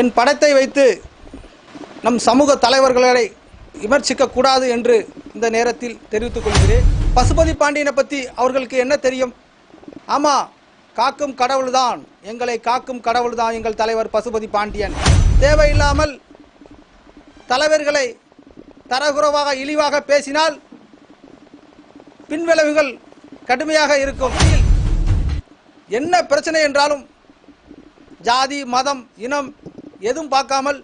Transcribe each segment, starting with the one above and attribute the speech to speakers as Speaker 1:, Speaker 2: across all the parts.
Speaker 1: என் படத்தை வைத்து நம் சமூக தலைவர்களை விமர்சிக்கக்கூடாது என்று இந்த நேரத்தில் தெரிவித்துக் கொள்கிறேன். பசுபதி பாண்டியனை பற்றி அவர்களுக்கு என்ன தெரியும்? ஆமாம் காக்கும் கடவுள்தான். எங்களை காக்கும் கடவுள்தான் எங்கள் தலைவர் பசுபதி பாண்டியன். தேவையில்லாமல் தலைவர்களை தரகுறவாக இழிவாக பேசினால் பின்விளைவுகள் கடுமையாக இருக்கும். என்ன பிரச்சனை என்றாலும் ஜாதி மதம் இனம் எதுவும் பார்க்காமல்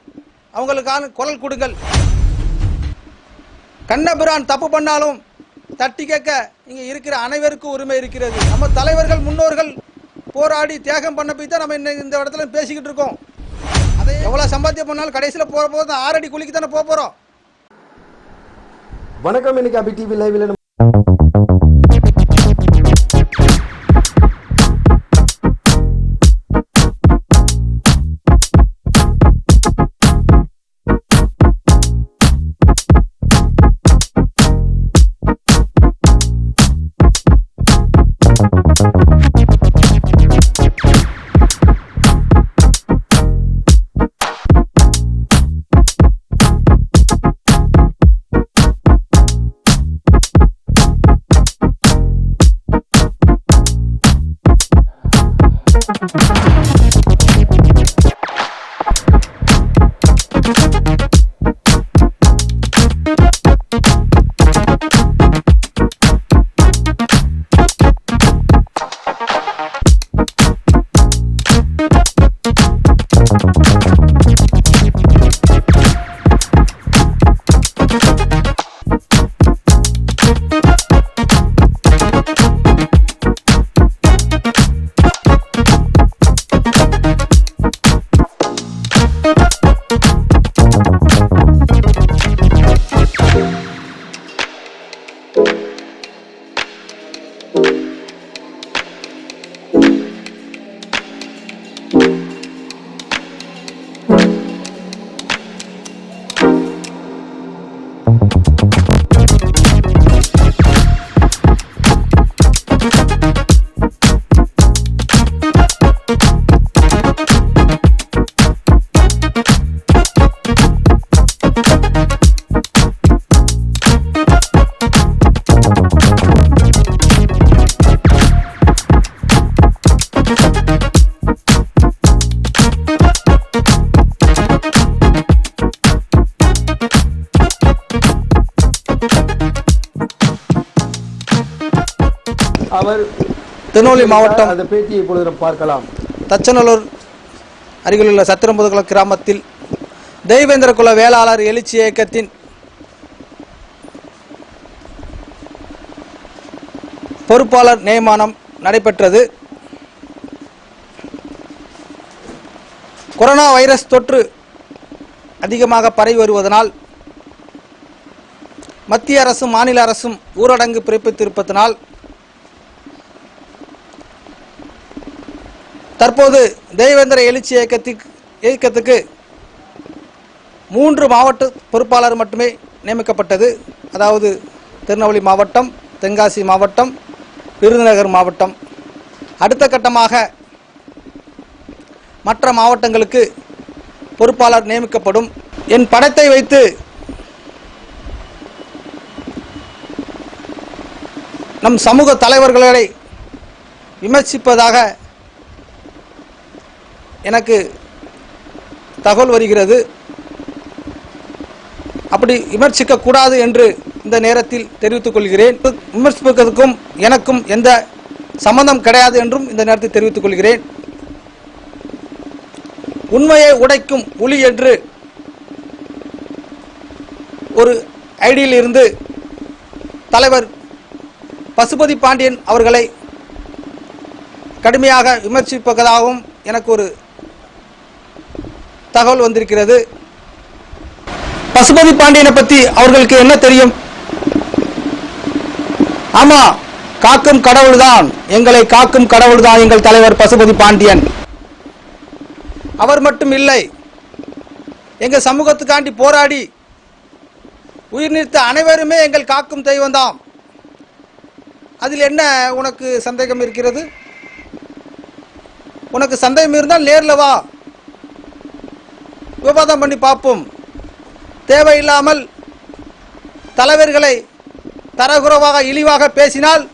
Speaker 1: அவங்களுக்கான குரல் கொடுங்கள். கண்ணபிரான் தப்பு பண்ணாலும் தட்டி கேட்க இங்கே இருக்கிற அனைவருக்கும் உரிமை இருக்கிறது. நம்ம தலைவர்கள் முன்னோர்கள் போராடி தியாகம் பண்ண போய் தான் நம்ம இந்த இடத்துல பேசிக்கிட்டு இருக்கோம். அதை எவ்வளோ சம்பாத்தியம் பண்ணாலும் கடைசியில் போகிற போது ஆறடி குளிக்கு தானே போக போகிறோம்
Speaker 2: வணக்கம் இன்னைக்கு அபி டிவி லைவ்ல நம்ம அவர்
Speaker 1: திருநெல்வேலி மாவட்டம்
Speaker 2: அந்த பேட்டியை இப்பொழுது பார்க்கலாம்.
Speaker 1: தச்சநல்லூர் அருகிலுள்ள சத்திரம்புதுகுள கிராமத்தில் தெய்வேந்திர குல வேளாளர் எழுச்சி இயக்கத்தின் பொறுப்பாளர் நியமனம் நடைபெற்றது. கொரோனா வைரஸ் தொற்று அதிகமாக பரவி வருவதனால் மத்திய அரசும் மாநில அரசும் ஊரடங்கு பிறப்பித்திருப்பதனால் தற்போது தெய்வேந்திர எழுச்சி இயக்கத்திற்கு இயக்கத்துக்கு மூன்று மாவட்ட பொறுப்பாளர் மட்டுமே நியமிக்கப்பட்டது. அதாவது திருநெல்வேலி மாவட்டம் தென்காசி மாவட்டம் விருதுநகர் மாவட்டம். அடுத்த கட்டமாக மற்ற மாவட்டங்களுக்கு பொறுப்பாளர் நியமிக்கப்படும். என் படத்தை வைத்து நம் சமூக தலைவர்களை விமர்சிப்பதாக எனக்கு தகவல் வருகிறது. அப்படி விமர்சிக்கக்கூடாது என்று இந்த நேரத்தில் தெரிவித்துக் கொள்கிறேன். விமர்சிப்பதற்கும் எனக்கும் எந்த சம்பந்தம் கிடையாது என்றும் இந்த நேரத்தில் தெரிவித்துக் கொள்கிறேன். உண்மையை உடைக்கும் புலி என்று ஒரு ஐடியில் இருந்து தலைவர் பசுபதி பாண்டியன் அவர்களை கடுமையாக விமர்சிப்பதாகவும் எனக்கு ஒரு தகவல் வந்திருக்கிறது. பசுபதி பாண்டியனை பத்தி அவர்களுக்கு என்ன தெரியும்? ஆமா காக்கும் கடவுள்தான். எங்களை காக்கும் கடவுள்தான் எங்கள் தலைவர் பசுபதி பாண்டியன். அவர் மட்டும் இல்லை எங்க சமூகத்துக்காண்டி போராடி உயிர் நிறுத்த அனைவருமே எங்கள் காக்கும் தெய்வம்தான். அதில் என்ன உனக்கு சந்தேகம் இருக்கிறது? உனக்கு சந்தேகம் இருந்தால் நேரில் வா. விவாதம் பண்ணி பார்ப்போம். தேவையில்லாமல் தலைவர்களை தரகுறவாக இழிவாக பேசினால்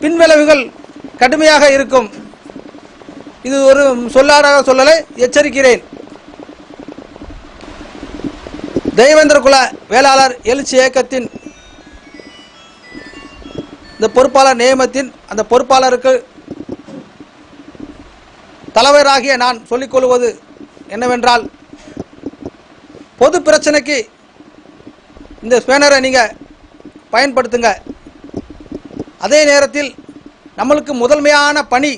Speaker 1: பின்விளைவுகள் கடுமையாக இருக்கும். இது ஒரு சொல்லாடாக சொல்லலை எச்சரிக்கிறேன். தெய்வேந்திர குல வேளாளர் எழுச்சி இயக்கத்தின் இந்த பொறுப்பாளர் நியமத்தின் அந்த பொறுப்பாளருக்கு தலைவராகிய நான் சொல்லிக்கொள்வது என்னவென்றால் பொது பிரச்சனைக்கு இந்த ஸ்பேனரை நீங்கள் பயன்படுத்துங்க. அதே நேரத்தில் நம்மளுக்கு முதன்மையான பணி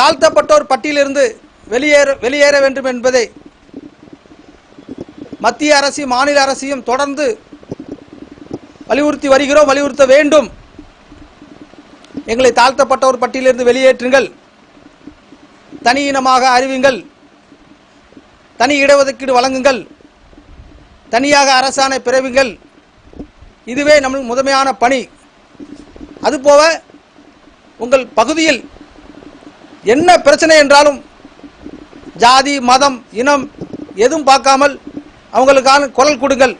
Speaker 1: தாழ்த்தப்பட்டோர் பட்டியலிருந்து வெளியேற வெளியேற வேண்டும் என்பதை மத்திய அரசையும் மாநில அரசையும் தொடர்ந்து வலியுறுத்தி வருகிறோம் வலியுறுத்த வேண்டும். எங்களை தாழ்த்தப்பட்டோர் பட்டியலிருந்து வெளியேற்றுங்கள். தனி இனமாக அறிவிங்கள். தனி இடஒதுக்கீடு வழங்குங்கள். தனியாக அரசாணை பிறவிங்கள். இதுவே நம்மளுக்கு முதன்மையான பணி. அதுபோக உங்கள் பகுதியில் என்ன பிரச்சனை என்றாலும் ஜாதி மதம் இனம் எதுவும் பார்க்காமல் அவங்களுக்கான குரல் கொடுங்கள்.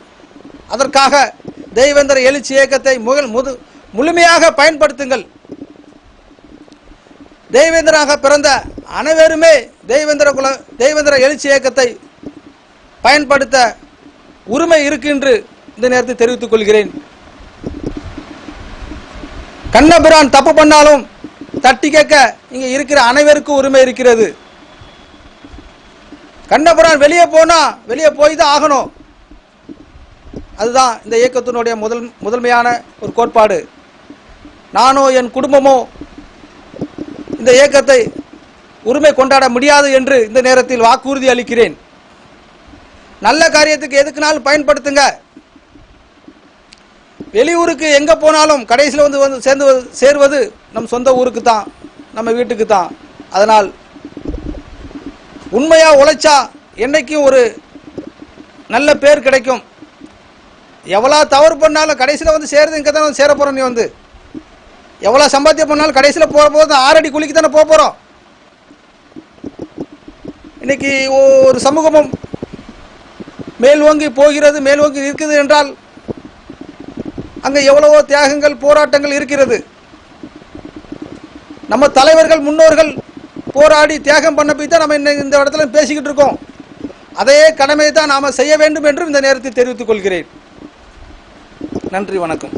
Speaker 1: அதற்காக தெய்வேந்திர எழுச்சி இயக்கத்தை முகல் முது முழுமையாக பயன்படுத்துங்கள். தெய்வேந்திராக பிறந்த அனைவருமே தெய்வேந்திர குல தெய்வேந்திர எழுச்சி இயக்கத்தை பயன்படுத்த உரிமை இருக்கு என்று இந்த நேரத்தில் தெரிவித்துக் கொள்கிறேன். கண்ணபிரான் தப்பு பண்ணாலும் தட்டி கேட்க இங்க இருக்கிற அனைவருக்கும் உரிமை இருக்கிறது. கண்ணபுரான் வெளியே போனா வெளியே போய் தான் ஆகணும். அதுதான் இந்த இயக்கத்தினுடைய முதல் முதன்மையான ஒரு கோட்பாடு. நானோ என் குடும்பமோ இந்த இயக்கத்தை உரிமை கொண்டாட முடியாது என்று இந்த நேரத்தில் வாக்குறுதி அளிக்கிறேன். நல்ல காரியத்துக்கு எதுக்குனாலும் பயன்படுத்துங்க. வெளியூருக்கு எங்கே போனாலும் கடைசியில் வந்து வந்து சேர்ந்து சேர்வது நம் சொந்த ஊருக்கு தான் நம்ம வீட்டுக்கு தான் அதனால் உண்மையாக உழைச்சா என்றைக்கும் ஒரு நல்ல பேர் கிடைக்கும். எவ்வளோ தவறு பண்ணாலும் கடைசியில் வந்து சேருது இங்கே தான் வந்து சேர போகிறோம் நீ வந்து. எவ்வளோ சம்பாத்தியம் பண்ணாலும் கடைசியில் போகிற போது ஆறடி குளிக்கு தானே போக போகிறோம் இன்னைக்கு ஒரு சமூகமும் மேல்வோங்கி போகிறது மேல்வோங்கி இருக்குது என்றால் அங்கே எவ்வளவோ தியாகங்கள் போராட்டங்கள் இருக்கிறது. நம்ம தலைவர்கள் முன்னோர்கள் போராடி தியாகம் பண்ண போய் தான் நம்ம இந்த இடத்துல பேசிக்கிட்டு இருக்கோம். அதே கடமையை தான் நாம் செய்ய வேண்டும் என்றும் இந்த நேரத்தில் தெரிவித்துக் கொள்கிறேன். நன்றி வணக்கம்.